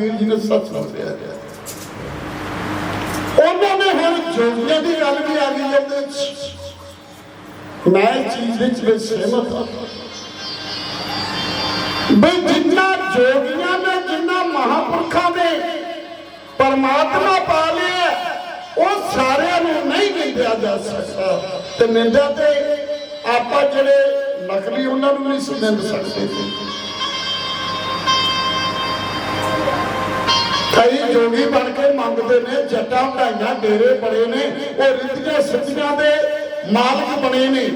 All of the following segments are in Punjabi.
ਵੀਰ ਜੀ ਨੇ ਸੱਚ ਦੱਸਿਆ ਉਹਨਾਂ ਨੇ ਹੁਣ ਜੋਗੀਆਂ ਦੀ ਗੱਲ ਵੀ ਆ ਗਈ ਉਹਦੇ ਵਿੱਚ। ਮੈਂ ਚੀਜ਼ ਵਿੱਚ ਵੀ ਸਹਿਮਤ ਹਾਂ। ਬਈ ਜਿੰਨਾ ਜੋਗੀਆਂ ਨੇ, ਜਿੰਨਾ ਮਹਾਪੁਰਖਾਂ ਨੇ ਪਰਮਾਤਮਾ ਪਾ ਲਿਆ ਉਹ ਸਾਰਿਆਂ ਨੂੰ ਨਹੀਂ ਨਿੰਦਿਆ ਜਾ ਸਕਦਾ। ਤੇ ਨਿੰਦਿਆ ਤੇ ਆਪਾਂ ਜਿਹੜੇ ਨਕਲੀ ਉਹਨਾਂ ਨੂੰ ਨਹੀਂ ਸੀ ਨਿੰਦ ਸਕਦੇ। ਕਈ ਜੋਗੀ ਬਣ ਕੇ ਮੰਗਦੇ ਨੇ, ਜੱਟਾਂ ਢਾਈਆਂ ਡੇਰੇ ਬੜੇ ਨੇ, ਉਹ ਰਿੱਧੀਆਂ ਸੱਜੀਆਂ ਦੇ ਮਾਲਕ ਬਣੇ ਨੇ।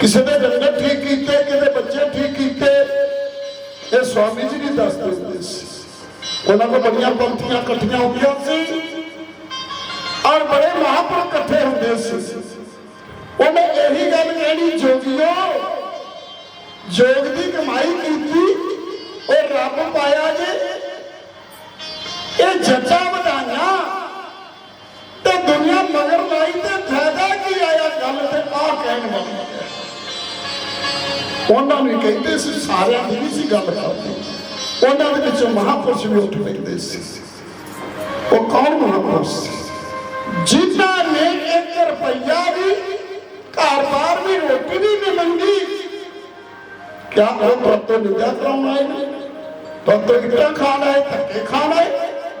ਕਿਸੇ ਦੇ ਜੰਗਲ ਠੀਕ ਕੀਤੇ ਕਿਤੇ ਬੱਚੇ ਠੀਕ ਕੀਤੇ, ਇਹ ਸਵਾਮੀ ਜੀ ਨਹੀਂ ਦੱਸਦੇ ਹੁੰਦੇ ਸੀ। ਉਹਨਾਂ ਕੋਲ ਬੜੀਆਂ ਪੰਥੀਆਂ ਇਕੱਠੀਆਂ ਹੁੰਦੀਆਂ ਸੀ ਔਰ ਬੜੇ ਮਹਾਂਪੁਰਖ ਇਕੱਠੇ ਹੁੰਦੇ ਸੀ। ਉਹਨੇ ਇਹੀ ਗੱਲ ਕਹਿਣੀ, ਜੋਗੀਓ, ਜੋਗ ਦੀ ਕਮਾਈ ਕੀਤੀ, ਉਹ ਰੱਬ ਪਾਇਆ ਜੇ ਇਹ ਜੱਟਾਂ ਵਧਾਈਆਂ। ਤੇ ਦੁਨੀਆ ਮਗਰ ਲਾਈ ਤੇ ਫਾਇਦਾ ਕੀ ਆਇਆ? ਗੱਲ ਤੇ ਆ ਕਹਿਣ ਵਾਲੀ ਉਹਨਾਂ ਨੂੰ ਕਹਿੰਦੇ ਸੀ, ਸਾਰਿਆਂ ਦੀ ਸੀ ਗੱਲ ਕਰਦੇ ਉਹਨਾਂ ਦੇ ਵਿੱਚੋਂ ਮਹਾਪੁਰਸ਼ ਵੀ ਉੱਠ ਪੈਂਦੇ ਸੀ। ਉਹ ਕੌਣ ਮਹਾਪੁਰਸ਼? ਸੀ ਜਿਨ੍ਹਾਂ ਨੇ ਇੱਕ ਰੁਪਈਆ ਵੀ, ਘਰ-ਬਾਰ ਵੀ ਰੋਟੀ ਵੀ ਨਹੀਂ ਮੰਗੀ ਕਿਆ ਉਹ ਤੁਹਾਤੋਂ ਨਿੰਦਾ ਕਰਾਉਣ ਆਏ ਨੇ? ਤੁਹਾਤੋਂ ਇੱਟਾਂ ਖਾਣ ਆਏ, ਧੱਕੇ ਖਾਣ ਆਏ?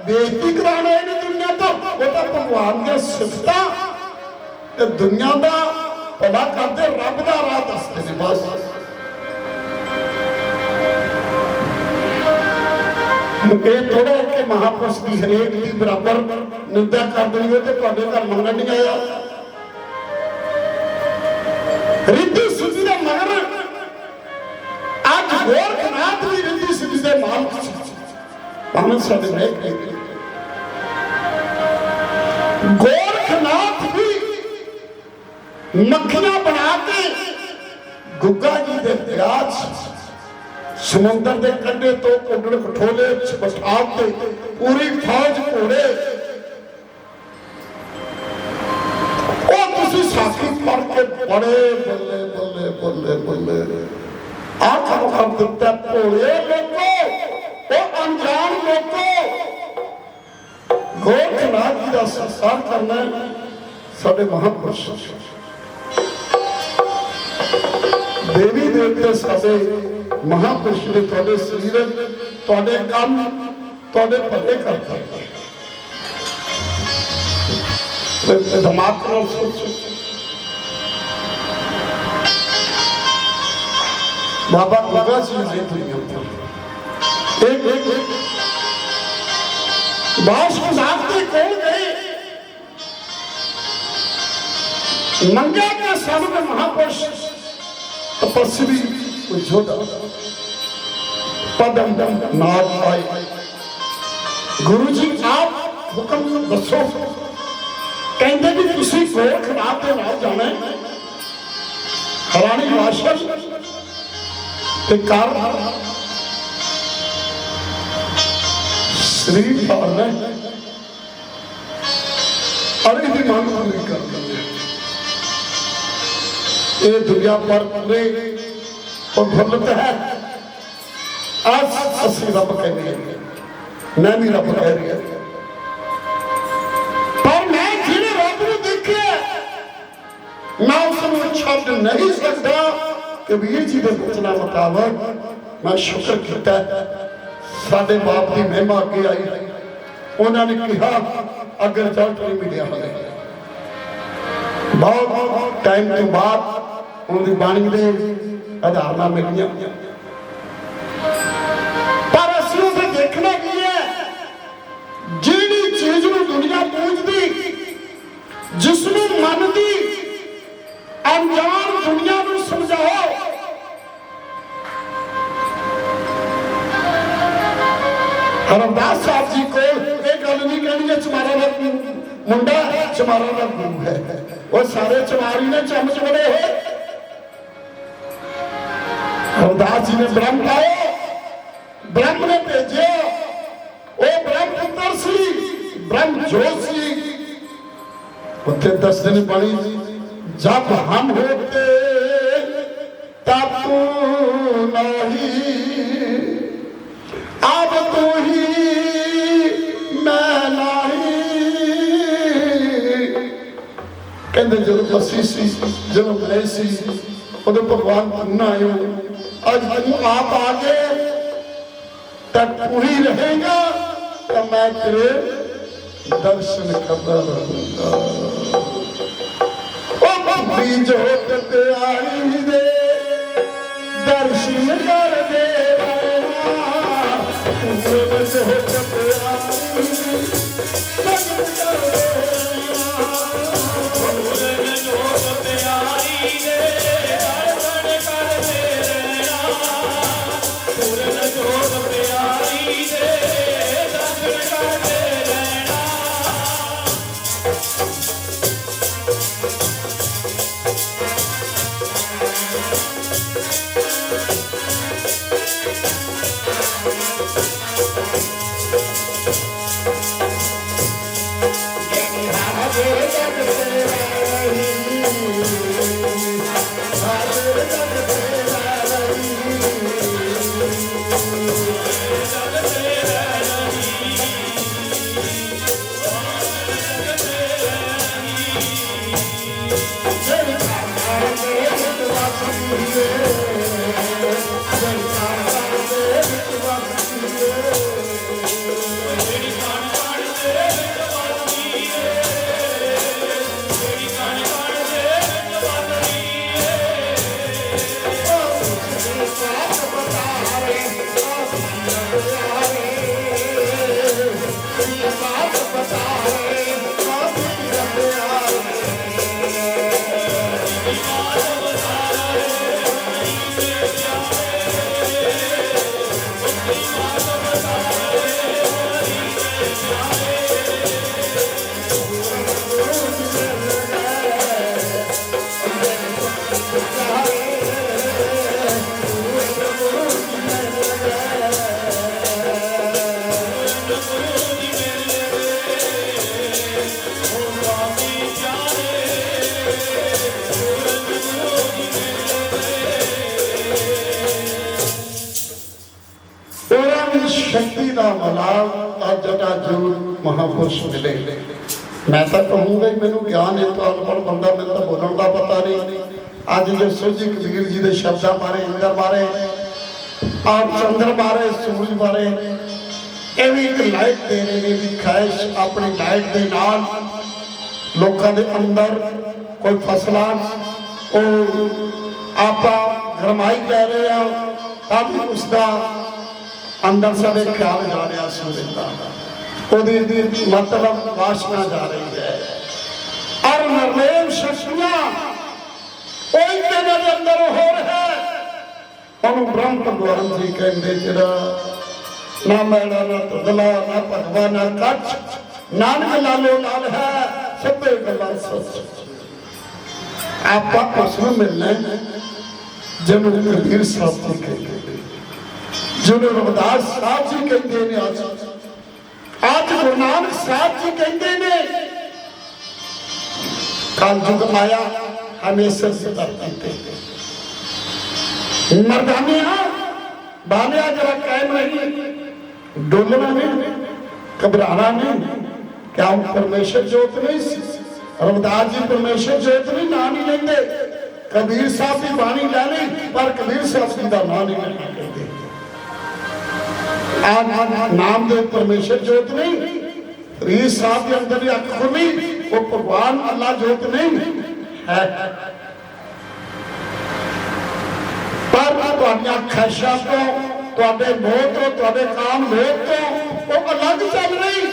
ਬੇਇੱਜ਼ਤੀ ਕਰਾਉਣਾ ਆਏ ਦੁਨੀਆ ਤੋਂ, ਉਹ ਤਾਂ ਭਗਵਾਨ ਦੇ ਸਿਫਤਾਂ ਤੇ ਦੁਨੀਆ ਦਾ ਭਲਾ ਕਰਦੇ, ਰੱਬ ਦਾ ਰਾਹ ਦੱਸਦੇ ਨੇ ਬਸ। ਇਹ ਥੋੜਾ ਕਿ ਮਹਾਪੁਰਸ਼ ਦੀ ਹਰੇਕ ਦੀ ਬਰਾਬਰ ਨਿੰਦਾ ਕਰ ਦੇਣੀ ਤੇ ਤੁਹਾਡੇ ਘਰ ਮੰਗਣ ਨਹੀਂ ਆਇਆ। ਰਿੱਧੀ ਸਿੱਧੀ ਦਾ ਮਗਰ, ਅੱਜ ਗੋਰਖਨਾਥ ਵੀ ਰਿੱਧੀ ਸਿੱਧੀ ਦੇ ਮਾਲਕ ਸੀ। ਭਾਵੇਂ ਸਾਡੇ ਨਹੀਂ ਕਹਿੰਦੇ ਗੋਰਖਨਾਥ ਵੀ ਮੱਖੀਆਂ ਬਣਾ ਕੇ ਗੁੱਗਾ ਜੀ ਦੇ ਵਿਰਾਜ ਸਮੁੰਦਰ ਦੇ ਕੰਢੇ ਤੋਂ ਕੁੰਡਲ ਖਟੋਲੇ ਚ ਬਿਠਾ ਪੂਰੀ ਫੌਜ ਘੋੜੇ। ਉਹ ਤੁਸੀਂ ਸਾਖੀ ਪੜ ਕੇ ਬੜੇ ਬੱਲੇ ਬੱਲੇ ਬੱਲੇ ਬੱਲੇ ਆਖ ਮੁਖਮ ਦਿੱਤਾ ਭੋਲੇ ਲੋਕੋ ਉਹ ਅਣਜਾਣ ਲੋਕੋ। ਗੋਰਖਨਾਥ ਜੀ ਦਾ ਸੰਸਾਰ ਕਰਨਾ ਸਾਡੇ ਮਹਾਪੁਰਸ਼। ਦੇਵੀ ਦੇਵਤੇ ਸਾਡੇ ਮਹਾਪੁਰਸ਼ ਨੇ ਤੁਹਾਡੇ ਸਰੀਰ, ਤੁਹਾਡੇ ਕੰਮ, ਤੁਹਾਡੇ ਭਲੇ ਕਰਦੇ ਤੇ ਦਿਮਾਗ ਨਾਲ ਸੋਚੋ। ਬਾਬਾ ਗੁਰਗਾ ਸਿੰਘ ਜੀ ਦੁਨੀਆ ਉੱਤੇ ਬਾਸ ਖੁਦਾਬ ਦੇ ਕੋਲ ਗਏ ਮੰਗਿਆ ਕਿ ਸਾਨੂੰ ਮਹਾਪੁਰਸ਼, ਤਪਸਵੀ ਕੋਈ ਛੋਟਾ ਪਦਮ ਨਾਮ ਆਏ ਗੁਰੂ ਜੀ ਆਪ ਹੁਕਮ ਦੱਸੋ। ਕਹਿੰਦੇ ਵੀ ਤੁਸੀਂ ਗੋਰਖ ਖਰਾਬ ਦੇ ਨਾਲ ਜਾਣਾ ਹਰਾਣੀ ਵਾਸ਼ਰ ਤੇ ਕਰ ਸ੍ਰੀ ਪਾਰਨਾ ਅਰੇ ਦੀ ਮੰਗ ਪੂਰੀ ਕਰ ਇਹ ਦੁਨੀਆ ਪਰ ਪੂਰੇ ਪ੍ਰਫੁੱਲਤ ਹੈ। ਅੱਜ ਅਸੀਂ ਰੱਬ ਕਹਿੰਦੇ ਹਾਂ। ਮੈਂ ਵੀ ਰੱਬ ਕਹਿ ਰਿਹਾ। ਪਰ ਮੈਂ ਜਿਹੜੇ ਰੱਬ ਨੂੰ ਦੇਖਿਆ, ਮੈਂ ਉਸ ਨੂੰ ਛੱਡ ਨਹੀਂ ਸਕਦਾ ਕਬੀਰ ਜੀ ਦੇ ਬਚਨਾਂ ਮੁਤਾਬਕ ਮੈਂ ਸ਼ੁਕਰ ਕੀਤਾ। ਸਾਡੇ ਬਾਪ ਦੀ ਮਹਿਮਾ ਅੱਗੇ ਆਈ। ਉਹਨਾਂ ਨੇ ਕਿਹਾ, ਅਗਰ ਰਿਜ਼ਲਟ ਨਹੀਂ ਮਿਲਿਆ ਹੋਵੇ ਬਹੁਤ ਟਾਈਮ ਤੋਂ ਬਾਅਦ ਉਹਦੀ ਬਾਣੀ ਦੇ ਆਧਾਰ ਨਾਲ ਮਿਲੀਆਂ। ਪਰ ਅਸੀਂ ਉਸੇ ਦੇਖਣਾ ਕੀ ਹੈ? ਜਿਹੜੀ ਚੀਜ਼ ਨੂੰ ਦੁਨੀਆ ਪੂਜਦੀ ਜਿਸ ਨੂੰ ਮੰਨਦੀ, ਅਣਜਾਣ ਦੁਨੀਆ ਨੂੰ ਸਮਝਾਓ। ਰਮਦਾਸ ਸਾਹਿਬ ਜੀ ਕੋਲ ਇਹ ਗੱਲ ਨਹੀਂ ਕਹਿਣੀ ਹੈ ਚਮਾਰਾ ਦਾ ਮੁੰਡਾ ਚਮਾਰਾ ਦਾ ਗੁਰੂ ਹੈ। ਉਹ ਸਾਰੇ ਚਮਾਰੀ ਨੇ ਚਮਚ ਬੜੇ ਹੋਏ। ਹਰਦਾਸ ਜੀ ਨੇ ਬ੍ਰਹਮ ਪਾਇਆ। ਬ੍ਰਹਮ ਨੇ ਭੇਜਿਆ। ਉਹ ਬ੍ਰਹਮ ਪੁੱਤਰ ਸੀ ਬ੍ਰਹਮ ਜੋਤ ਸੀ। ਉੱਥੇ ਦੱਸਦੇ ਨੇ ਪਾਣੀ ਜਬ ਹਮ ਹੋਤੇ ਤਬ ਤੂੰ ਨਹੀਂ। ਆਪ ਤੂੰ ਹੀ ਮੈਂ ਨਹੀਂ। ਕਹਿੰਦੇ ਜਦੋਂ ਮਸੀਹ ਸੀ, ਜਦੋਂ ਮੈਂ ਸੀ, ਉਦੋਂ ਭਗਵਾਨ ਤੂੰ ਨਾ ਅੱਜ ਤੂੰ ਆਪ ਆ ਗਏ ਤਾਂ ਤੂੰ ਹੀ ਰਹੇਗਾ, ਤਾਂ ਮੈਂ ਤੇਰੇ ਦਰਸ਼ਨ ਕਰਦਾ ਰਹੂੰਗਾ। ਉਹ ਬੱਬੀ ਜੋਤ ਤੇ ਆਈ ਦੇ, ਦਰਸ਼ਨ ਕਰਦੇ ਦੇ ਰਹਿਣਾ ਦਾ ਮਲਾਪ ਅੱਜ ਜੂਰ ਮਹਾਪੁਰਸ਼ ਮਿਲੇ। ਮੈਂ ਤਾਂ ਕਹੂੰਗਾ ਮੈਨੂੰ ਗਿਆਨ ਹੈ ਤਾਂ ਅਨਪੜ੍ਹ ਬੰਦਾ ਮੈਨੂੰ ਤਾਂ ਬੋਲਣ ਦਾ ਪਤਾ ਨਹੀਂ। ਅੱਜ ਜੋ ਸੁਜੀ ਕਬੀਰ ਜੀ ਦੇ ਸ਼ਬਦਾਂ ਬਾਰੇ, ਇੰਦਰ ਬਾਰੇ ਆਪ ਚੰਦਰ ਬਾਰੇ, ਸੂਰਜ ਬਾਰੇ ਇਹ ਵੀ ਇੱਕ ਲਾਈਟ ਦੇ ਰਹੇ ਨੇ ਵੀ ਖਾਇਸ਼ ਆਪਣੀ ਲਾਈਟ ਦੇ ਨਾਲ ਲੋਕਾਂ ਦੇ ਅੰਦਰ ਕੋਈ ਫਸਲਾਂ, ਉਹ ਆਪਾਂ ਗਰਮਾਈ ਕਹਿ ਰਹੇ ਆ ਤਾਂ ਉਸ ਦਾ ਅੰਦਰ ਸਾਡੇ ਖਿਆਲ ਜਾ ਰਿਹਾ ਸੁਣਦਾ ਉਹਦੀ ਮਤਲਬ ਵਾਸ਼ਨਾ ਜਾ ਰਹੀ ਹੈ। ਔਰ ਨਰਨੇਮ ਸ਼ਕਤੀਆਂ ਕੋਈ ਤੇਰੇ ਦੇ ਅੰਦਰ ਹੋ। ਰਿਹਾ ਉਹਨੂੰ ਬ੍ਰਹਮ ਭਗਵਾਨ ਜੀ ਕਹਿੰਦੇ ਜਿਹੜਾ ਨਾ ਮੈਲਾ ਨਾ ਤਦਲਾ ਨਾ ਭਗਵਾ ਨਾ ਕੱਚ ਨਾਨਕ ਲਾਲੋ ਨਾਲ ਹੈ ਸਭੇ ਗੱਲਾਂ ਸੱਚ। ਆਪਾਂ ਉਸ ਨੂੰ ਮਿਲਣਾ ਹੈ, ਜਿਹਨੂੰ ਕਬੀਰ ਸਾਹਿਬ ਜੀ ਕਹਿੰਦੇ ਜਿਹਨੂੰ ਰਵਿਦਾਸ ਸਾਹਿਬ ਜੀ ਕਹਿੰਦੇ ਨੇ ਅੱਜ। ਅੱਜ ਗੁਰੂ ਨਾਨਕ ਸਾਹਿਬ ਜੀ ਕਹਿੰਦੇ ਨੇ ਕਲਯੁਗ ਮਾਇਆ ਹਮੇਸ਼ਾ ਸੇ ਧਰਤੀ ਤੇ ਮਰਦਾਨਿਆ ਬਾਲਿਆ ਜਰਾ ਕਾਇਮ ਰਹੀ ਡੋਲਣਾ ਨਹੀਂ ਘਬਰਾਣਾ ਨਹੀਂ। ਕਿਆ ਪਰਮੇਸ਼ਰ ਜੋਤ ਨਹੀਂ ਸੀ। ਰਵਿਦਾਸ ਜੀ ਪਰਮੇਸ਼ਰ ਜੋਤ ਨਹੀਂ, ਨਾਂ ਨਹੀਂ ਲੈਂਦੇ। ਕਬੀਰ ਸਾਹਿਬ ਦੀ ਬਾਣੀ ਲੈ ਲਈ, ਪਰ ਕਬੀਰ ਸਾਹਿਬ ਜੀ ਦਾ ਨਾਂ ਨਹੀਂ ਲੈਂਦੇ। ਆ ਨਾਮ ਦੇ ਪਰਮੇਸ਼ਰ ਜੋਤ ਨਹੀਂ। ਰੀਸ ਸਾਹਿਬ ਦੇ ਅੰਦਰ ਦੀ ਅੱਖ ਖੁੱਲੀ ਉਹ ਭਗਵਾਨ ਅੱਲਾ ਜੋਤ ਨਹੀਂ। ਹੈ। ਪਰ ਤੁਹਾਡੀਆਂ ਖਾਸ਼ਾਂ ਤੋਂ, ਤੁਹਾਡੇ ਮੋਹ ਤੋਂ, ਤੁਹਾਡੇ ਕਾਮ ਲੋਭ ਤੋਂ ਉਹ ਅਲੱਗ ਚੱਲ ਰਹੀ।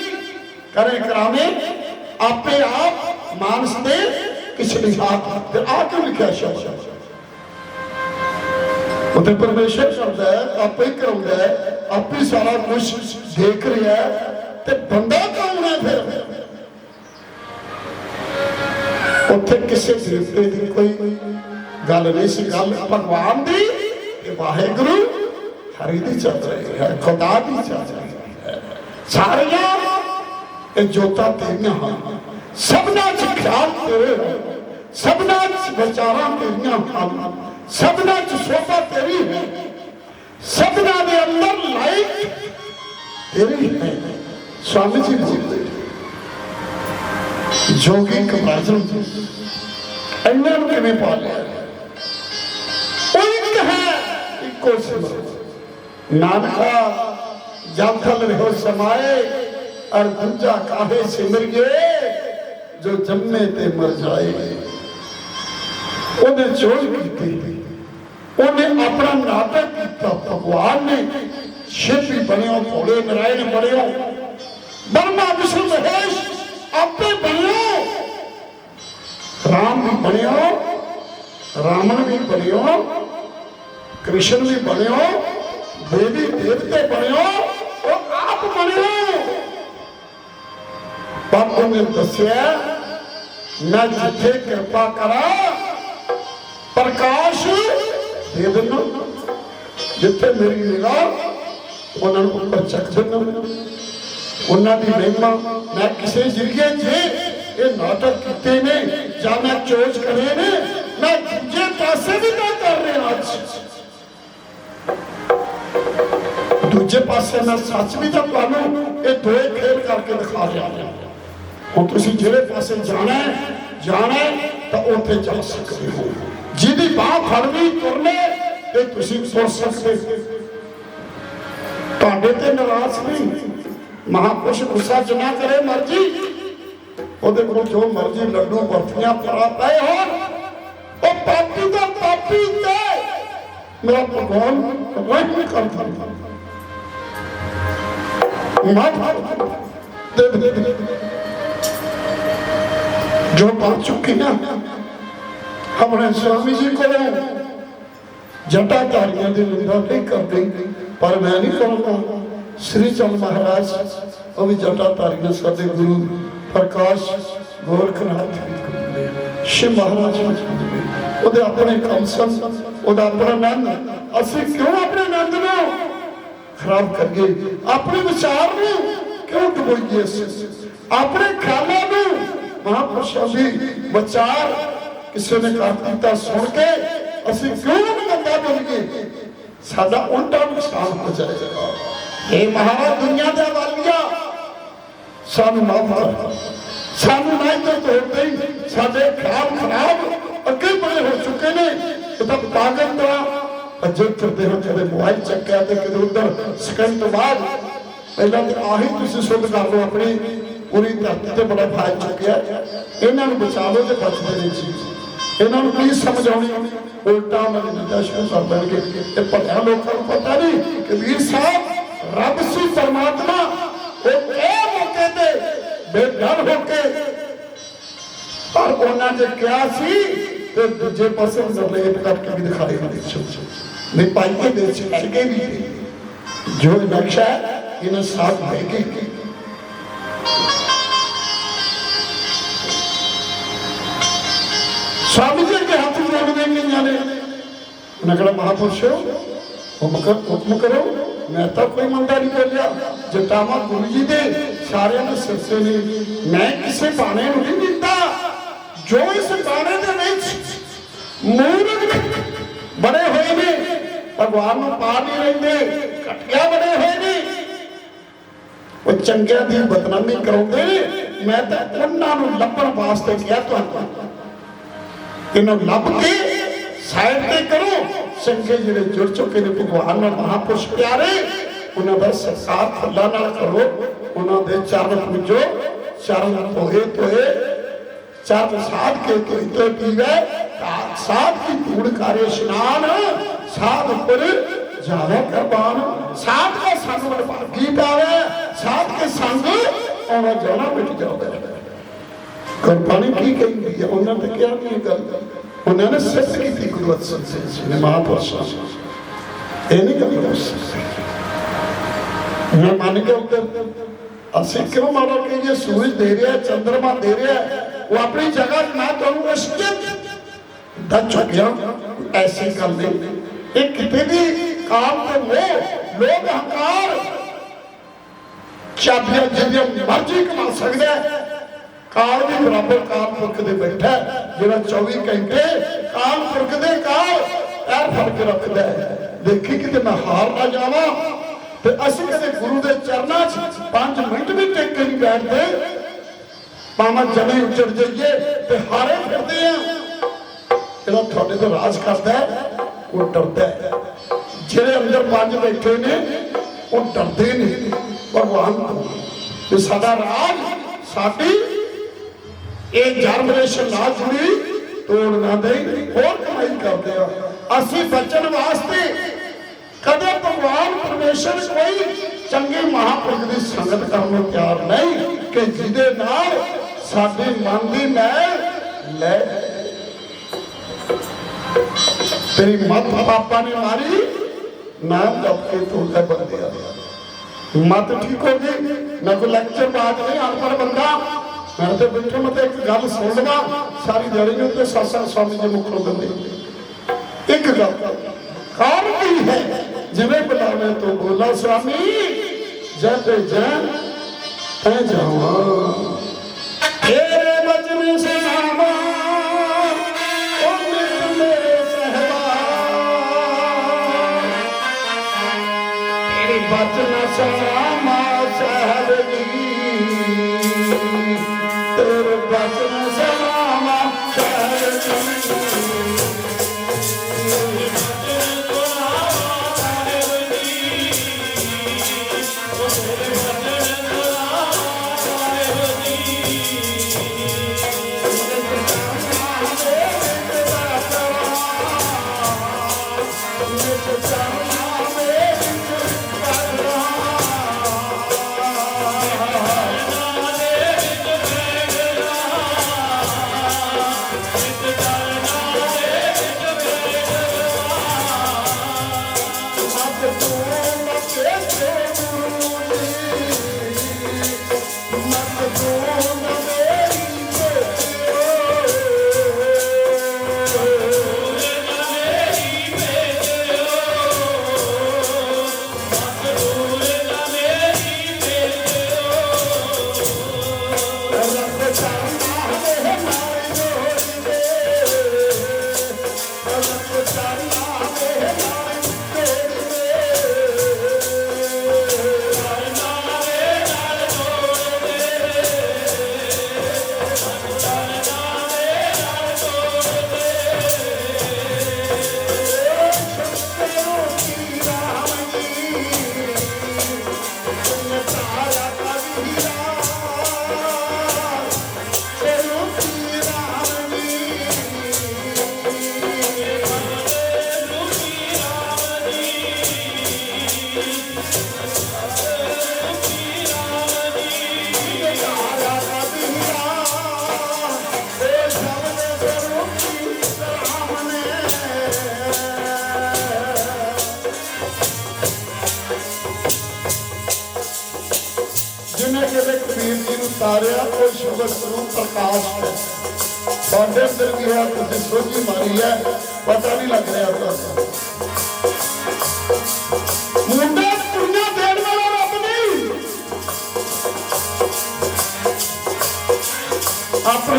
ਕਰੇ ਕਰਾਵੇ ਆਪੇ ਆਪ ਮਾਨਸ ਦੇ ਪਿਛਲੀ ਹਾਥ ਤੇ ਆ ਕਿਉਂ ਲਿਖਿਆ ਸ਼ਬਦ ਉਤੇ ਪਰਮੇਸ਼ਰ ਕਰਦਾ ਹੈ, ਆਪੇ ਹੀ ਕਰਾਉਂਦਾ ਹੈ। ਆਪ ਹੀ ਸਾਰਾ ਕੁਝ ਦੇਖ ਰਿਹਾ ਤੇ ਬੰਦਾ ਕੌਣ ਹੈ ਫਿਰ? ਉੱਥੇ ਕਿਸੇ ਦੇਵਤੇ ਦੀ ਕੋਈ ਗੱਲ ਨਹੀਂ ਸੀ। ਗੱਲ ਭਗਵਾਨ ਦੀ ਤੇ ਵਾਹਿਗੁਰੂ ਹਰੀ ਦੀ ਚੱਲ ਰਹੀ ਹੈ, ਖੁਦਾ ਦੀ ਚੱਲ ਰਹੀ ਹੈ। ਸਾਰੀਆਂ ਇਹ ਜੋਤਾਂ ਤੇਰੀਆਂ ਹਨ। ਸਭਨਾ ਚ ਖਿਆਲ ਤੇਰੇ ਸਭਨਾ ਚ ਵਿਚਾਰਾਂ ਤੇਰੀਆਂ ਹਨ। ਸਭਨਾ ਚ ਸੋਭਾ ਤੇਰੀ ਹੈ। ਸਭਨਾ ਦੇ ਅੰਦਰ ਲਾਈਟ ਤੇਰੀ ਹੈ ਸਵਾਮੀ ਜੀ ਬੋਲਦੇ ਜੋਗੀ ਕਮਾਜਨ ਇਹਨਾਂ ਨੂੰ ਕਿਵੇਂ ਪਾ ਲਿਆ? ਉਹ ਇੱਕ ਹੈ। ਇੱਕੋ ਸਿਮਰ। ਨਾਨਕਾ ਜਬ ਥਲ ਰਹੋ ਸਮਾਏ, ਅਰ ਦੂਜਾ ਕਾਹੇ ਸਿਮਰਿਏ ਜੋ ਜੰਮੇ ਤੇ ਮਰ ਜਾਏ। ਉਹਨੇ ਚੋਜ ਕੀਤੀ। ਉਹਨੇ ਆਪਣਾ ਨਾਟਕ ਕੀਤਾ, ਭਗਵਾਨ ਨੇ। ਸ਼ਿਵੀ ਬਣਿਓ, ਭੋਲੇ ਨਰਾਇਣ ਬਣਿਓ। ਬਰਮਾ ਵਿਸ਼ਨੂੰ ਮਹੇਸ਼, ਆਪੇ ਬਣਿਓ। ਰਾਮ ਵੀ ਬਣਿਓ ਰਾਮਣ ਵੀ ਬਣਿਓ, ਕ੍ਰਿਸ਼ਨ ਵੀ ਬਣਿਓ, ਦੇਵੀ ਦੇਵਤੇ ਬਣਿਓ, ਉਹ ਆਪ ਬਣਿਓ। ਪਰ ਉਹਨੇ ਦੱਸਿਆ, ਮੈਂ ਜਿੱਥੇ ਕਿਰਪਾ ਕਰਾਂ, ਪ੍ਰਕਾਸ਼ ਦੇ ਦਿੰਦਾ ਜਿੱਥੇ ਮੇਰੀ ਨਿਗਾਹ, ਉਹਨਾਂ ਨੂੰ ਉੱਪਰ ਚੱਕ ਦਿੰਦਾ। ਉਹਨਾਂ ਦੀ ਮਹਿਮਾ ਮੈਂ ਕਿਸੇ ਜ਼ਰੀਏ ਜੇ ਇਹ ਨਾਟਕ ਕੀਤੇ ਨੇ, ਜਾਂ ਮੈਂ ਚੋਜ ਕਰੇ ਨੇ, ਮੈਂ ਦੂਜੇ ਪਾਸੇ ਵੀ ਤਾਂ ਕਰ ਰਿਹਾ ਅੱਜ। ਦੂਜੇ ਪਾਸੇ ਮੈਂ ਸੱਚ ਵੀ ਤਾਂ ਤੁਹਾਨੂੰ ਇਹ ਦੋਏ ਖੇਡ ਕਰਕੇ ਦਿਖਾ ਰਿਹਾ ਹੁਣ ਤੁਸੀਂ ਜਿਹੜੇ ਪਾਸੇ ਜਾਣਾ ਜਾਣਾ ਤਾਂ ਉੱਥੇ ਜਾ ਸਕਦੇ ਹੋ। ਜਿਹਦੀ ਬਾਹ ਫੜਨੀ ਤੁਰਨੇ ਤੇ ਤੁਸੀਂ ਤੁਰ ਸਕਦੇ। ਤੁਹਾਡੇ ਤੇ ਨਾਰਾਜ਼ ਨਹੀਂ। ਮਹਾਪੁਰਸ਼ ਗੁੱਸਾ ਜਨਾ ਕਰੇ ਮਰਜ਼ੀ। ਉਹਦੇ ਕੋਲ ਜੋ ਮਰਜ਼ੀ ਲੱਡੂ, ਬਰਫੀਆਂ ਪਰਾ ਪਏ ਹੋਣ, ਉਹ ਪਾਪੀ ਦਾ ਪਾਪੀ ਤੇ ਮੇਰਾ ਭਗਵਾਨ ਰਹਿਮ ਕਰਦਾ ਮਤ ਦੇ ਜੋ ਪਾ ਚੁੱਕੀ ਨਾ ਆਪਣੇ ਸਵਾਮੀ ਜੀ ਕੋਲੋਂ ਜਟਾ ਧਾਰੀਆਂ ਦੇ ਨਿੰਦਾ ਨਹੀਂ ਕਰਦੇ, ਪਰ ਮੈਂ ਨਹੀਂ ਕਹੂੰਗਾ ਸ੍ਰੀ ਚੰਦ ਮਹਾਰਾਜ, ਉਹ ਵੀ ਜਟਾ ਧਾਰੀਆਂ ਸਾਡੇ ਗੁਰੂ ਪ੍ਰਕਾਸ਼ ਗੋਰਖਨਾਥ ਸ਼ਿਵ ਮਹਾਰਾਜ ਉਹਦੇ ਆਪਣੇ ਕੰਮ ਸਨ, ਉਹਦਾ ਆਪਣਾ ਆਨੰਦ। ਅਸੀਂ ਕਿਉਂ ਆਪਣੇ ਆਨੰਦ ਨੂੰ ਖਰਾਬ ਕਰੀਏ? ਆਪਣੇ ਵਿਚਾਰ ਨੂੰ ਕਿਉਂ ਡੁਬੋਈਏ ਆਪਣੇ ਖਿਆਲਾਂ ਨੂੰ ਮਹਾਪੁਰਸ਼ਾਂ ਦੀ ਵਿਚਾਰ ਕਿਸੇ ਨੇ ਕਰ ਦਿੱਤਾ ਸੁਣ ਕੇ ਅਸੀਂ ਕਿਉਂ ਨਾ ਗੰਦਾ ਬੋਲੀਏ ਸਾਡਾ ਉਲਟਾ ਨੁਕਸਾਨ ਹੋ ਜਾਏਗਾ। ਇਹ ਮਹਾਰਾਜ ਦੁਨੀਆ ਦਾ ਵਾਲੀਆ ਸਾਨੂੰ ਮਾਫ ਕਰ ਸਾਨੂੰ ਨਾ ਇੱਥੇ ਤੋੜਦੇ ਹੀ ਸਾਡੇ ਖਿਆਲ ਖਰਾਬ ਅੱਗੇ ਬੜੇ ਹੋ ਚੁੱਕੇ ਨੇ। ਇਹ ਤਾਂ ਪਾਗਲ ਦਾ ਅਜੇ ਫਿਰਦੇ ਹੋ ਕਦੇ ਮੋਬਾਈਲ ਚੱਕਿਆ ਤੇ ਕਦੇ ਉਧਰ ਸਕਿੰਟ ਬਾਅਦ ਪਹਿਲਾਂ ਤੇ ਆਹੀ ਤੁਸੀਂ ਸੁਧ ਕਰ ਲਓ ਆਪਣੀ ਪੂਰੀ ਧਰਤੀ ਤੇ ਬੜਾ ਫਾਇਦਾ ਚੁੱਕਿਆ। ਇਹਨਾਂ ਨੂੰ ਬਚਾ ਲਓ ਤੇ ਬਚਦੇ ਨਹੀਂ ਜੀ। ਇਹਨਾਂ ਨੂੰ ਕੀ ਸਮਝ ਉਲਟਾ ਉਹਨਾਂ ਕਰ ਦੇਣਗੇ ਤੇ ਭਲਿਆ ਲੋਕਾਂ ਨੂੰ ਪਤਾ ਨਹੀਂ ਕਿ ਸਾਹਿਬ, ਰੱਬ ਸੀ ਪਰਮਾਤਮਾ, ਉਹ ਇਹ ਮੌਕੇ ਤੇ ਬੇਡਰ ਹੋ ਕੇ ਪਰ ਉਹਨਾਂ ਨੇ ਕਿਹਾ ਸੀ ਤੇ ਦੂਜੇ ਪਾਸੇ ਨਰਲੇਪ ਕਰਕੇ ਵੀ ਦਿਖਾ ਹੁੰਦੇ ਨਹੀਂ ਪਾਈ ਕੇ ਦੇ ਸੀ ਵੀ ਜੋ ਨਕਸ਼ਾ ਇਹਨਾਂ ਸਾਥ ਹੈ ਕਿ સ્વામીજી કે હાથું રંગદેવની જાણે નકળા મહાપુરુષો હુકમ કરો ਮੈਂ ਤਾਂ ਕੋਈ ਮੰਦਾਰੀ ਕਰ ਲਿਆ। ਜਟਾਵਾ ਗੁਰੂ ਜੀ ਦੇ ਸਾਰਿਆਂ ਨੂੰ ਸਿਰਸੇ ਨੇ। ਮੈਂ ਕਿਸੇ ਬਾਣੇ ਨੂੰ ਨਹੀਂ ਦਿੱਤਾ ਜੋ ਇਸ ਬਾਣੇ ਦੇ ਵਿੱਚ ਮੂਰਖ ਬੜੇ ਹੋਏ ਨੇ, ਭਗਵਾਨ ਨੂੰ ਪਾ ਨਹੀਂ ਲੈਂਦੇ ਘਟਿਆ ਬੜੇ ਹੋਏ ਨੇ। ਉਹ ਚੰਗਿਆਂ ਦੀ ਬਦਨਾਮੀ ਕਰਾਉਂਦੇ ਮੈਂ ਤਾਂ ਉਹਨਾਂ ਨੂੰ ਲੱਭਣ ਵਾਸਤੇ ਗਿਆ ਤੁਹਾਨੂੰ। ਇਹਨੂੰ ਲੱਭ ਕੇ ਸਾਈਡ ਤੇ ਕਰੋ। ਚੰਗੇ ਜਿਹੜੇ ਜੁੜ ਚੁੱਕੇ ਨੇ ਭਗਵਾਨ ਨਾਲ ਮਹਾਪੁਰਸ਼ ਪਿਆਰੇ, ਉਹਨਾਂ ਦਾ ਸਤਿਕਾਰ ਖੱਲਾ ਨਾਲ ਕਰੋ। ਉਹਨਾਂ ਦੇ ਚਰਨ ਪੂਜੋ। ਚਰਨ ਧੋਏ ਧੋਏ। ਚਰਨ ਸਾਧ ਕੇ ਤੋਈ ਤੇ ਪੀਵੇ। ਸਾਧ ਕੀ ਧੂੜ ਕਰੇ ਇਸ਼ਨਾਨ। ਸਾਧ ਉੱਪਰ ਜਾਵੇ ਕਰਬਾਨ। ਸਾਧ ਦਾ ਸੰਗ ਵਡਭਾਗੀ ਪਾਵੇ। ਸਾਧ ਕੇ ਸੰਗ ਆਉਣਾ ਜਾਣਾ ਮਿਟ ਜਾਵੇ। ਕੁਰਬਾਨੀ ਕੀ ਕਹਿੰਦੀ ਹੈ ਉਹਨਾਂ ਨੇ ਕਿਹਾ ਨਹੀਂ ਗੱਲ। ਉਹਨਾਂ ਨੇ ਸਿੱਧ ਕੀਤੀ ਗੁਰੂ ਅਰਜਨ ਸਿੰਘ ਜੀ ਨੇ, ਮਹਾਪੁਰਸ਼ਾਂ ਇਹ ਨਹੀਂ ਗੱਲ ਮੈਂ ਮੰਨ ਕੇ ਉੱਤੇ ਅਸੀਂ ਕਿਉਂ ਮਾਰਾ ਕਿ ਇਹ ਸੂਰਜ ਦੇ ਰਿਹਾ, ਚੰਦਰਮਾ ਦੇ ਰਿਹਾ, ਉਹ ਆਪਣੀ ਜਗ੍ਹਾ ਤੇ ਤੁਹਾਨੂੰ ਅਸ਼ਕਿਤ ਦਾ ਚੁੱਕਿਆ ਐਸੀ ਗੱਲ ਨਹੀਂ। ਇਹ ਕਿਤੇ ਵੀ ਕਾਮ ਤੇ ਮੋਹ ਲੋਭ ਹੰਕਾਰ ਚਾਬੀਆਂ ਜਿਹੜੀਆਂ ਮਰਜ਼ੀ ਕਮਾ ਸਕਦਾ ਕਾਲ ਵੀ ਬਰਾਬਰ ਕਾਲ ਪੁਰਖ ਦੇ ਬੈਠਾ ਜਿਹੜਾ 24 ਘੰਟੇ ਕਾਲ ਪੁਰਖ ਦੇ ਕਾਲ ਪੈਰ ਫੜ ਰੱਖਦਾ ਦੇਖੀ ਕਿਤੇ ਮੈਂ ਹਾਰ ਨਾ ਜਾਵਾਂ ਤੇ ਅਸੀਂ ਕਦੇ ਗੁਰੂ ਦੇ ਚਰਨਾਂ 'ਚ 5 ਮਿੰਟ ਵੀ ਟਿਕ ਨਹੀਂ ਬੈਠਦੇ। ਪਾਵਾਂ ਜਮੇ ਉੱਚੜ ਜਾਈਏ ਤੇ ਹਾਰੇ ਫਿਰਦੇ ਆ ਜਿਹੜਾ ਤੁਹਾਡੇ ਤੋਂ ਰਾਜ ਕਰਦਾ ਉਹ ਡਰਦਾ ਜਿਹੜੇ ਅੰਦਰ ਪੰਜ ਬੈਠੇ ਨੇ, ਉਹ ਡਰਦੇ ਨੇ। ਭਗਵਾਨ ਤੋਂ। ਤੇ ਸਾਡਾ ਰਾਜ ਸਾਡੀ ਇਹ ਜਨਰੇਸ਼ਨ ਨਾਲ ਜੁੜੀ ਤੋੜ ਨਾ ਦੇ ਹੋਰ ਕਮਾਈ ਕਰਦੇ ਆ। ਅਸੀਂ ਬਚਣ ਵਾਸਤੇ ਕਦੇ ਭਗਵਾਨ ਪਰਮੇਸ਼ਰ ਕੋਈ ਚੰਗੇ ਮਹਾਪੁਰਖ ਦੀ ਸੰਗਤ ਕਰਨ ਨੂੰ ਤਿਆਰ ਨਹੀਂ ਕਿ ਜਿਹਦੇ ਨਾਲ ਸਾਡੇ ਮਨ ਦੀ ਮੈਲ ਲੈ ਤੇਰੀ ਮੱਤ ਪਾਪਾ ਨੇ ਮਾਰੀ, ਨਾਮ ਜਪ ਕੇ ਤੂੰ ਲੈ ਬੰਦਿਆ। ਮਤ ਠੀਕ ਹੋ ਗਈ? ਮੈਂ ਕੋਈ ਲੈਕਚਰ ਬਾਤ ਨਹੀਂ ਅਨਪੜ ਬੰਦਾ। ਮੈਂ ਤੇ ਬੈਠੇ ਮੈਂ ਤੇ ਇੱਕ ਗੱਲ ਸੁਣ ਲਵਾਂ, ਸਾਰੀ ਦਿਹਾੜੀ ਨੂੰ ਤੇ ਸਾਸਾ ਸਵਾਮੀ ਦੇ ਮੁਖੋਂ ਦਿੰਦੇ ਇੱਕ ਗੱਲ ਕਾਰ ਕੀ ਹੈ? ਜਿਵੇਂ ਬੁਲਾਵੇ ਤੋਂ ਬੋਲਾ ਸਵਾਮੀ ਜਦ ਜੈ, ਤੈ ਜਾਵਾਂ। ਤੇਰੇ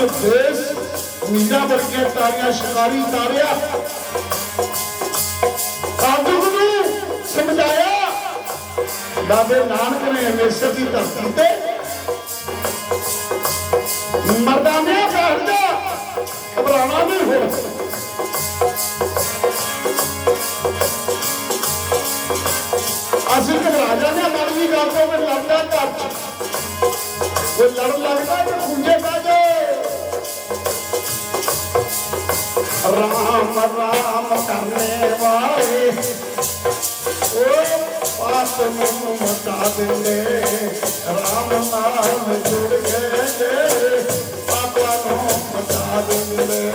ਆਪਣੇ ਦੇਸ਼ ਮੀਰਾ ਵਰਗੇ ਤਾਰੀਆਂ ਸ਼ਿਕਾਰੀ ਤਾਰਿਆ। ਕਾਬੂ ਨੂੰ ਸਮਝਾਇਆ, ਬਾਬੇ ਨਾਨਕ ਨੇ ਹਮੇਸ਼ਾ ਦੀ ਧਰਤੀ ਤੇ ਮਰਦਾਨੇ ਕਹਿੰਦਾ ਘਬਰਾਣਾ ਨਹੀਂ ਹੋ ਅਸੀਂ ਘਬਰਾ ਜਾਂਦੇ ਹਾਂ ਵੀ ਗੱਲ ਤੋਂ ਲੜਦਾ ਘਰ ਚ। ਕੋਈ ਲੜ ਲੱਗਦਾ राम राम कने वाए पाप देने राम राम सुठे पपा देने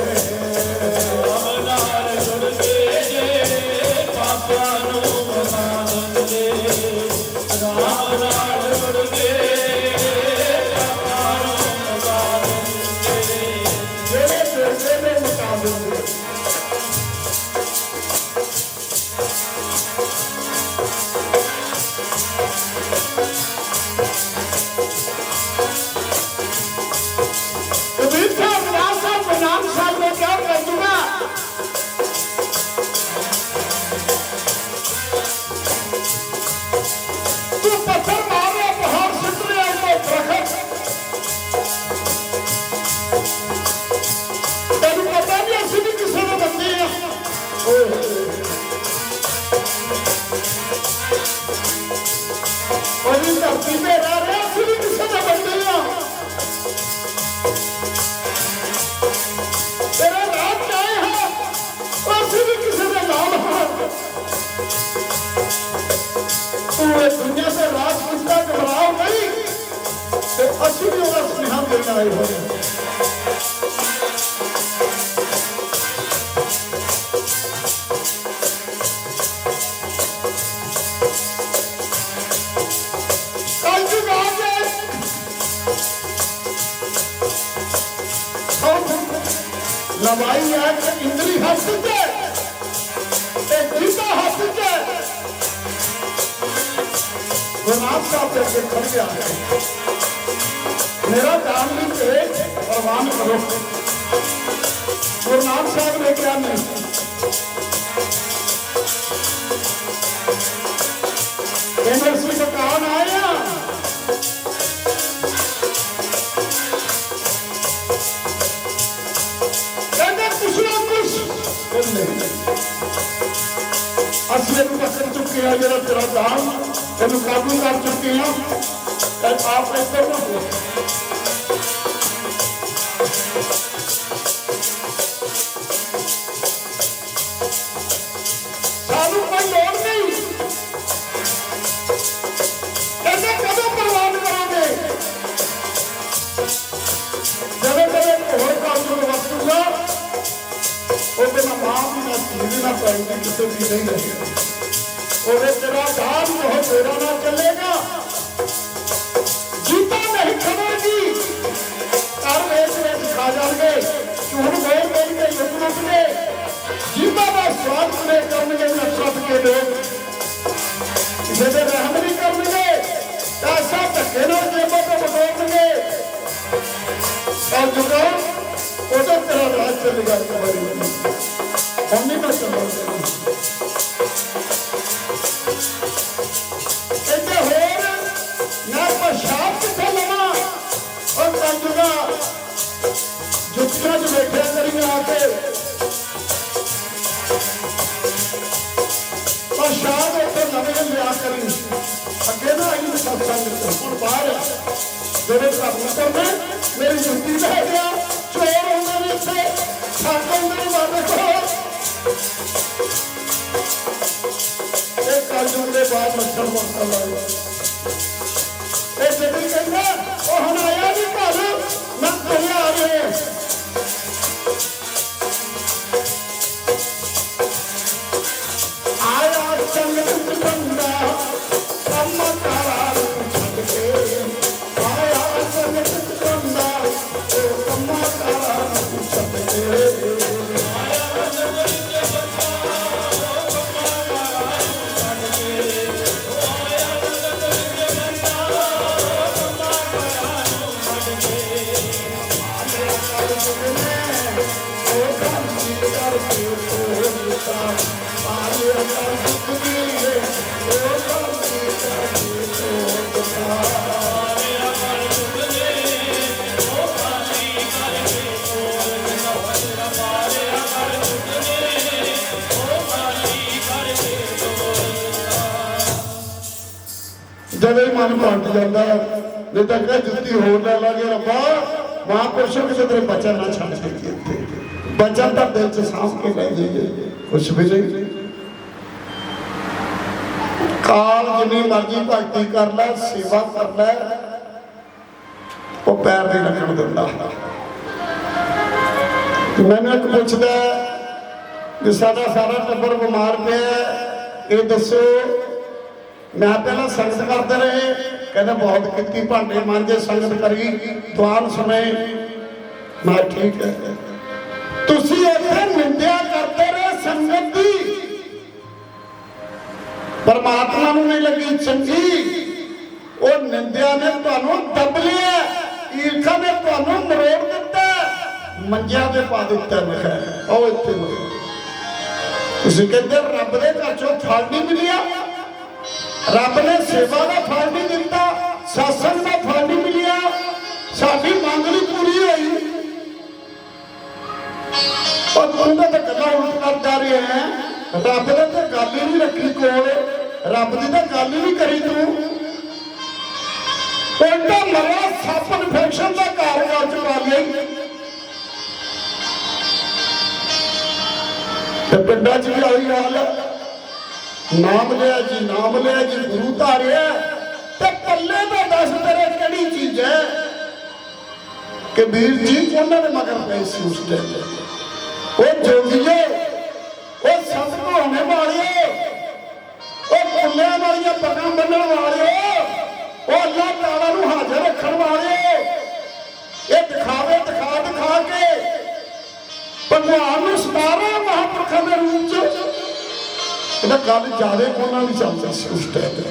ਤੂੰ ਇਹ ਦੁਨੀਆ ਤੇ ਰਾਜ ਕੀਤਾ ਘਬਰਾਓ ਨਹੀਂ। ਤੇ ਅਸੀਂ ਵੀ ਉਹਦਾ ਸੁਨੇਹਾ ਗੁਰਨਾਮ ਸਾਹਿਬ ਦੇ ਅੱਗੇ ਖੜ ਗਿਆ। ਮੇਰਾ ਨਾਮ ਵੀ ਕਰੇ ਪ੍ਰਵਾਨ ਕਰੋ। ਗੁਰਨਾਮ ਸਾਹਿਬ ਨੇ ਕਿਹਾ ਨਹੀਂ ਕਹਿੰਦੇ, ਅਸੀਂ ਬਕਾਨ ਆਏ ਆ। ਕਹਿੰਦੇ ਕੁਛ ਨਾ ਕੁਛ ਕਹਿੰਦੇ ਅਸੀਂ ਇਹਨੂੰ ਪਕੜ ਕਾਬੂ ਕਰ ਚੁੱਕੇ ਆ ਤੇ ਆਪ ਇੱਧਰ ਨਾ ਕਹਿੰਦੇ ਕਦੋਂ ਪ੍ਰਵਾਨ ਕਰਾਂਗੇ? ਜਦੋਂ ਕਦੇ ਹੋਰ ਕੰਮ ਨੂੰ ਵਰਤੂਗਾ, ਉਹਦੇ ਨਾਲ ਮਾਂ ਵੀ ਨਾ ਧੀ ਨਾ ਪੈਂਦੀ ਕਿਸੇ ਦੀ ਨਹੀਂ ਰਹੀ ਉਹਦੇ ਤੇਰਾ ਦਾਨ ਉਹ ਤੇਰਾ ਨਾਲ ਚੱਲੇਗਾ। ਜੀਤਾ ਨਹੀਂ ਖਵਾਂਗੀ। ਕਰ ਵੇਚ ਵੇਚ ਖਾ ਜਾਣਗੇ। ਝੂਠ ਬੋਲ ਬੋਲ ਕੇ ਲੁੱਟ ਲੁੱਟ ਕੇ। ਜੀਤਾ ਦਾ ਸਵਾਦ ਪੂਰੇ ਕਰਨਗੇ ਨਫਰਤ ਕੇ ਲੋਕ ਕਿਸੇ ਦੇ ਰਹਿਮ ਨਹੀਂ ਕਰਨਗੇ। ਪੈਸਾ ਧੱਕੇ ਨਾਲ ਜੇਬਾਂ ਤੋਂ ਬਟੋਰਨਗੇ ਔਰ ਜੁਗਾ ਉਦੋਂ ਤੇਰਾ ਰਾਜ ਚੱਲੇਗਾ ਕਬਰ ਵਿੱਚ ਜਦੋਂ ਹੀ ਮਨ ਪਲਟ ਜਾਂਦਾ, ਨਹੀਂ ਤਾਂ ਕਹੇ ਜੁੱਤੀ ਹੋਰ ਲੈ ਲਾਂਗੇ, ਰੱਬਾ, ਮਹਾਂਪੁਰਸ਼ੋਂ ਕਿਸੇ ਤੇਰੇ ਬਚਨ ਨਾ ਛੱਡ ਸਕੀ ਬਚਨ ਤਾਂ ਦਿਲ ਚ ਸਾਂਭ ਕੇ ਲੈ ਜਾਈਏ, ਕੁਛ ਵੀ ਨਹੀਂ। ਕਾਲ ਜਿੰਨੀ ਮਰਜ਼ੀ ਭਗਤੀ ਕਰ ਲੈ, ਸੇਵਾ ਕਰ ਲੈ, ਉਹ ਪੈਰ ਨਹੀਂ ਲੱਗਣ ਦਿੰਦਾ। ਮੈਨੂੰ ਇੱਕ ਪੁੱਛਦਾ ਕਿ ਸਾਡਾ ਸਾਰਾ ਟੱਬਰ ਬਿਮਾਰ ਪਿਆ ਇਹ ਦੱਸੋ ਮੈਂ ਪਹਿਲਾਂ ਸੰਗਤ ਕਰਦੇ ਰਹੇ, ਕਹਿੰਦੇ ਬਹੁਤ ਕੀਤੀ ਭਾਂਡੇ ਮਾਂਜੇ, ਸੰਗਤ ਕਰੀ ਦੁਆਨ ਸਮੇਂ ਮੈਂ ਠੀਕ ਹੈ। ਤੁਸੀਂ ਇੱਥੇ ਨਿੰਦਿਆ ਕਰਦੇ ਰਹੇ ਸੰਗਤ ਦੀ। ਪਰਮਾਤਮਾ ਨੂੰ ਨਹੀਂ ਲੱਗੀ ਚੰਗੀ। ਉਹ ਨਿੰਦਿਆ ਨੇ ਤੁਹਾਨੂੰ ਦੱਬ ਲਿਆ। ਈਰਖਾ ਨੇ ਤੁਹਾਨੂੰ ਮਰੋੜ ਦਿੱਤਾ। ਮੰਜਿਆਂ ਤੇ ਪਾ ਦਿੱਤਾ ਲਿਖਿਆ ਉਹ ਇੱਥੇ ਤੁਸੀਂ ਕਹਿੰਦੇ, ਰੱਬ ਦੇ ਘਰ ਚੋਂ ਫਲ ਨਹੀਂ ਮਿਲਿਆ। ਰੱਬ ਨੇ ਸੇਵਾ ਦਾ ਫਲ ਨਹੀਂ ਦਿੱਤਾ ਸਾਸਨ ਦਾ ਫਲ ਨਹੀਂ ਮਿਲਿਆ। ਸਾਡੀ ਮੰਗ ਨਹੀਂ ਪੂਰੀ ਹੋਈ। ਉਹ ਤੂੰ ਤਾਂ ਗੱਲਾਂ ਉਲਟ ਕਰਦਾ ਰਿਹਾ ਹੈ। ਰੱਬ ਨੇ ਤਾਂ ਗੱਲ ਹੀ ਨਹੀਂ ਰੱਖੀ ਕੋਲ। ਰੱਬ ਦੀ ਤਾਂ ਗੱਲ ਹੀ ਨਹੀਂ ਕਰੀ ਤੂੰ। ਉਲਟਾ ਮਰਿਆ, ਸੱਪ ਇਨਫੈਕਸ਼ਨ ਦਾ ਕਾਰਨ ਚ ਲਈ ਤੇ ਪਿੰਡਾਂ 'ਚ ਵੀ ਆਈ ਹਾਲ। ਹੈ ਨਾਮ ਲਿਆ ਜੀ, ਨਾਮ ਲਿਆ ਜੀ, ਗੁਰੂ ਧਾਰਿਆ। ਤੇ ਪੱਲੇ ਦਾ ਦੱਸ ਤੇਰੇ ਕਿਹੜੀ ਚੀਜ਼ ਹੈ? ਕਿ ਜੀ, ਉਹਨਾਂ ਦੇ ਮਗਰ ਪਏ ਸੀ ਉਸ ਟਾਈਮ ਉਹ ਜੋਗੀਏ, ਉਹ ਸੰਤ ਘੋਣੇ ਵਾਲਿਓ, ਉਹ ਪੁੱਲਿਆਂ ਵਾਲੀਆਂ ਪੱਗਾਂ ਬੰਨਣ ਵਾਲਿਓ, ਉਹ ਅੱਲਾਹ ਤਾਲਾ ਨੂੰ ਹਾਜ਼ਰ ਰੱਖਣ ਵਾਲਿਓ। ਇਹ ਦਿਖਾਵੇ, ਦਿਖਾ ਦਿਖਾ ਕੇ ਭਗਵਾਨ ਨੂੰ ਸਤਾਰੋ ਮਹਾਂਪੁਰਖਾਂ ਦੇ ਰੂਪ ਚ ਇਹਦਾ ਗੱਲ ਜਿਆਦੇ ਉਹਨਾਂ ਵੀ ਚੱਲਦਾ ਸੀ ਉਸ ਟਾਈਮ ਤੇ।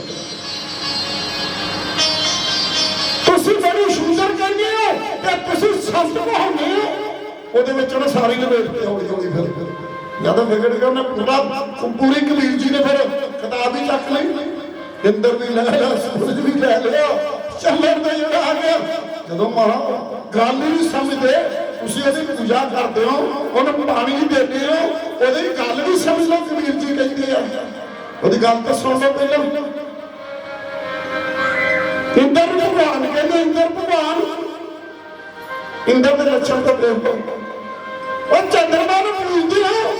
ਤੁਸੀਂ ਬੜੀ ਸੁੰਦਰ ਕਹਿੰਦੇ ਹੋ ਤੇ ਤੁਸੀਂ ਸੰਤ ਕਹਾਉਂਦੇ ਹੋ? ਉਹਦੇ ਵਿੱਚ ਉਹਨੇ ਸਾਰੀ ਲਵੇਟ ਹੌਲੀ ਹੌਲੀ ਫਿਰ। ਜਦੋਂ ਵਿਗੜ ਗਿਆ, ਉਹਨੇ ਪੂਰਾ ਪੂਰੀ ਕਬੀਰ ਜੀ ਨੇ ਫਿਰ ਕਿਤਾਬ ਹੀ ਚੱਕ ਲਈ। ਇੰਦਰ ਵੀ ਲੈ ਲਿਆ, ਸੂਰਜ ਵੀ ਲੈ ਲਿਆ, ਚੱਲਣ ਦਾ ਜਿਹੜਾ ਆ ਗਿਆ। ਜਦੋਂ ਮਹਾ ਗੱਲ ਹੀ ਸਮਝਦੇ ਤੁਸੀਂ ਉਹਦੀ ਪੂਜਾ ਕਰਦੇ ਹੋ, ਉਹਨੂੰ ਪਾਣੀ ਦਿੰਦੇ ਹੋ, ਉਹਦੀ ਗੱਲ ਵੀ ਸਮਝ ਲਓ ਕਬੀਰ ਜੀ ਕਹਿੰਦੇ ਆ। ਉਹਦੀ ਗੱਲ ਤਾਂ ਸੁਣ ਲਓ ਪਹਿਲਾਂ। ਇੰਦਰ ਭਗਵਾਨ ਕਹਿੰਦੇ, ਇੰਦਰ ਭਗਵਾਨ। ਇੰਦਰ ਦੇ ਲੱਛਣ ਤੋਂ ਦੇਖੋ ਉਹ ਚੰਦਰਮਾ ਨੂੰ ਪੂਜਦੇ ਹੋ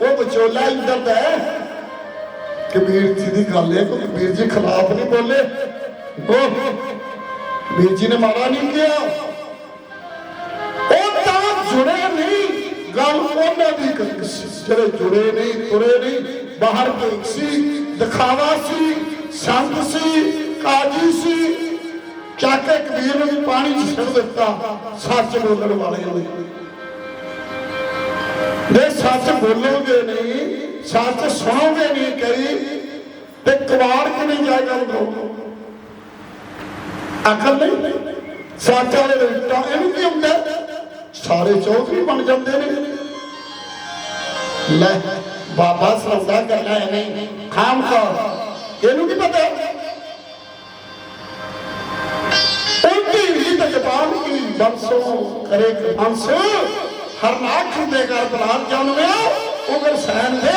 ਉਹ ਵਿਚੋਲਾ ਇੰਦਰ ਦਾ ਹੈ। ਕਬੀਰ ਜੀ ਦੀ ਗੱਲ ਹੈ ਕੋਈ ਕਬੀਰ ਜੀ ਖਿਲਾਫ ਨਹੀਂ ਬੋਲੇ। ਉਹ ਕਬੀਰ ਜੀ ਨੇ ਮਾੜਾ ਨਹੀਂ ਕਿਹਾ। ਨਹੀਂ ਉਹਨਾਂ ਦੀ ਜਿਹੜੇ ਜੁੜੇ ਨਹੀਂ, ਤੁਰੇ ਨਹੀਂ, ਬਾਹਰ ਭੇਕ ਸੀ, ਦਿਖਾਵਾ ਸੀ ਸੰਤ ਸੀ, ਕਾਜੀ ਸੀ। ਚੱਕ ਕੇ ਕਬੀਰ ਨੂੰ ਵੀ ਪਾਣੀ ਚ ਛੱਡ ਦਿੱਤਾ, ਸੱਚ ਬੋਲਣ ਵਾਲੇ ਨੇ ਜੇ ਸੱਚ ਬੋਲੋਗੇ ਨਹੀਂ, ਸੱਚ ਸੁਣੋਗੇ ਨਹੀਂ ਕਰੀ ਤੇ ਕਵਾੜ ਕਿਵੇਂ ਜਾਏਗਾ ਉਹ ਅਕਲ ਨਹੀਂ। ਸੱਚ ਵਾਲੇ ਦੇ ਇਹਨੂੰ ਕੀ ਹੁੰਦਾ? ਸਾਰੇ ਚੌਧਰੀ ਬਣ ਜਾਂਦੇ ਨੇ। ਲੈ, ਬਾਬਾ ਸੌਦਾ ਕਰਨਾ ਹੈ। ਨਹੀਂ ਖਾਮ ਕੋ ਇਹਨੂੰ ਕੀ ਪਤਾ? ਉਹਦੀ ਵੀ ਤਜਬਾਨ ਕੀ ਬੰਸੋ, ਕਰੇ ਬੰਸ। ਹਰ ਨਾਖ ਦੇ ਘਰ ਬਲਾਨ ਜਾਣਵੇ ਉਗਰ ਸੈਨ ਦੇ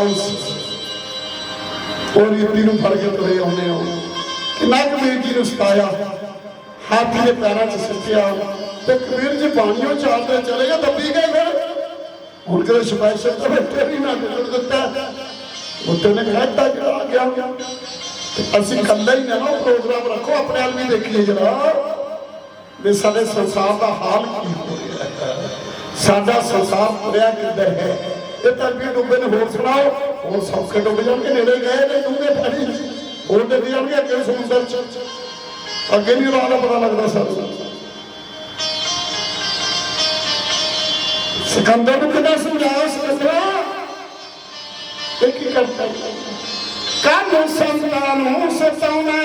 ਔਸ ਉਹ ਰੀਤੀ ਨੂੰ ਫੜ ਕੇ ਤੁਰੇ ਆਉਂਦੇ ਹੋ। ਕਿੰਨਾ ਕਬੀਰ ਜੀ ਨੂੰ ਸਤਾਇਆ। ਹਾਥੀ ਦੇ ਪੈਰਾਂ 'ਚ ਸੁੱਟਿਆ। ਤੇ ਕਬੀਰ ਜੀ ਪਾਣੀੋਂ ਚਾਲਦੇ ਚਲੇ ਗਏ, ਦੱਬੀ ਗਏ ਫਿਰ। ਹੁਣ ਕਿਤੇ ਸਪੈਸ਼ਲ ਤਾਂ ਬੈਠੇ ਨਾ ਗੁਜ਼ਰ ਦਿੱਤਾ। ਉੱਤੇ ਨੇ ਕਹਿਤਾ ਜਿਹੜਾ ਆ ਗਿਆ? ਅਸੀਂ ਇਕੱਲੇ ਹੀ ਨਾ ਪ੍ਰੋਗਰਾਮ ਰੱਖੋ, ਆਪਣੇ ਵੱਲ ਵੀ ਦੇਖੀਏ ਜਰਾ। ਵੀ ਸਾਡੇ ਸੰਸਾਰ ਦਾ ਹਾਲ ਕੀ ਹੋ ਰਿਹਾ ਸਾਡਾ ਸੰਸਾਰ ਤੁਰਿਆ ਕਿੱਧਰ ਹੈ? ਇਹ ਤਾਂ ਵੀ ਡੁੱਬੇ ਨੇ, ਹੋਰ ਸੁਣਾਓ। ਹੋਰ ਸੌਖੇ ਡੁੱਬ ਜਾਣਗੇ, ਨੇੜੇ ਗਏ ਨੇ ਡੁੱਬੇ ਪਾਣੀ ਹੋਰ ਡੁੱਬ ਜਾਣਗੇ ਅੱਗੇ ਸਮੁੰਦਰ ਚ। ਅੱਗੇ ਨਹੀਂ ਰਾਹ ਦਾ ਪਤਾ ਲੱਗਦਾ ਸਾਨੂੰ। ਸਿਕੰਦਰ ਨੂੰ ਕਿਹਦਾ ਸਮਝਾਇਆ ਸਿਕੰਦਰਾ ਇਹ ਕੀ ਕਰਦਾ ਕਾਨੂੰ ਸੰਤਾਂ ਨੂੰ ਸਤਾਉਣਾ?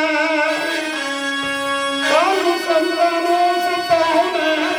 ਕਾਨੂੰ ਸੰਤਾਂ ਨੂੰ ਸਤਾਉਣਾ?